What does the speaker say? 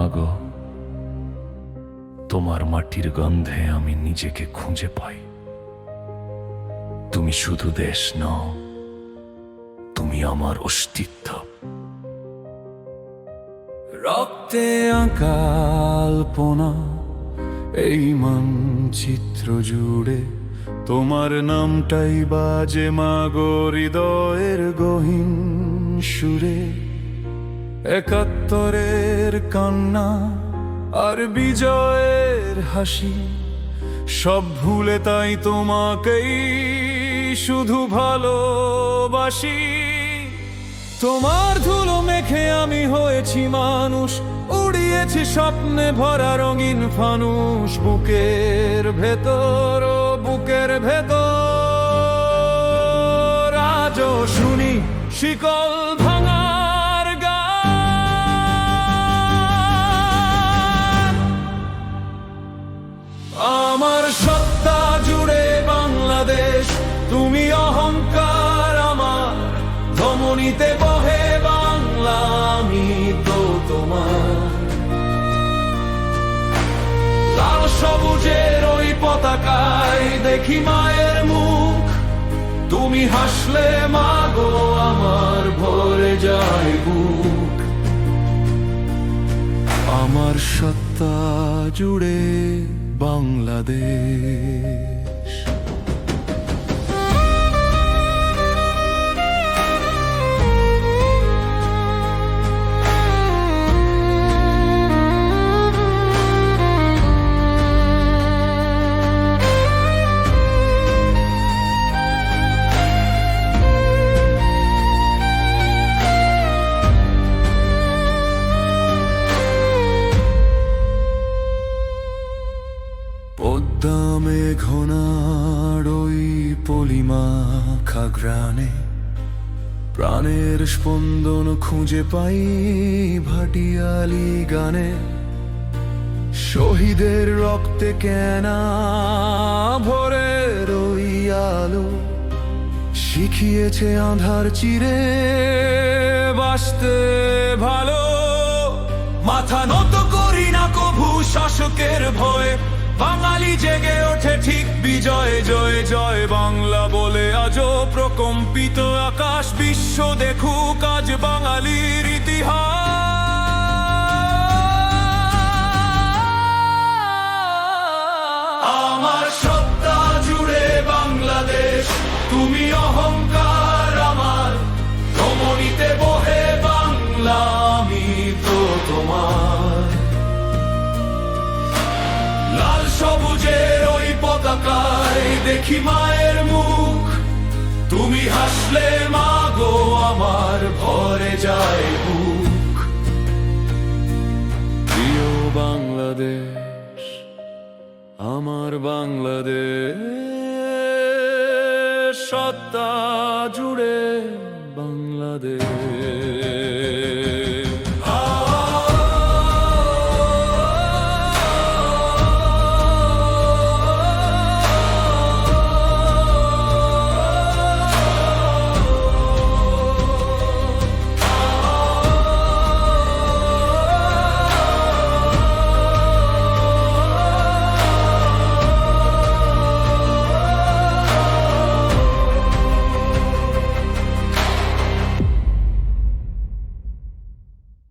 মাগো, তোমার মাটির গন্ধে আমি নিজেকে খুঁজে পাই। তুমি শুধু দেশ নও, তুমি আমার অস্তিত্ব। রক্তে আকাল্পনা এই মানচিত্র জুড়ে তোমার নামটাই বাজে মাগো, হৃদয়ের গহীন সুরে। একাত্তরের কান্না আর বিজয়ের হাসি, সব ভুলে তাই তোমাকেই শুধু ভালোবাসি। তোমার ধুলো মেখে আমি হয়েছি মানুষ, উড়িয়েছি স্বপ্নে ভরা রঙিন ফানুষ, বুকের ভেতর ও বুকের ভেতর। আজও শুনি শিকল ভাঙার ধমনীতে বহে বাংলা, আমি তো তোমার। লাল সবুজের ওই পতাকায় দেখি মায়ের মুখ। তুমি হাসলে, মাগো, আমার ভরে যায় বুক। আমার সত্তা জুড়ে বাংলাদেশ। ওই পলিমা খাগ্রানে প্রাণের স্পন্দন খুঁজে পাই ভাটিয়ালি গানে। শহীদের রক্তে কেনা ভোরের ওই আলো শিখিয়েছে আধার চিরে বাসতে ভালো। মাথা নত করি না কভু শাসকের ভয়। বাঙালি জেগে ওঠে ঠিক বিজয় জয় জয় বাংলা বলে আজও প্রকম্পিত আকাশ বিশ্ব দেখুক। দেখি মায়ের মুখ। তুমি হাসলে, মাগো, আমার ভরে যায় বুক। প্রিয় বাংলাদেশ, আমার বাংলাদেশ, সত্তা জুড়ে বাংলাদেশ।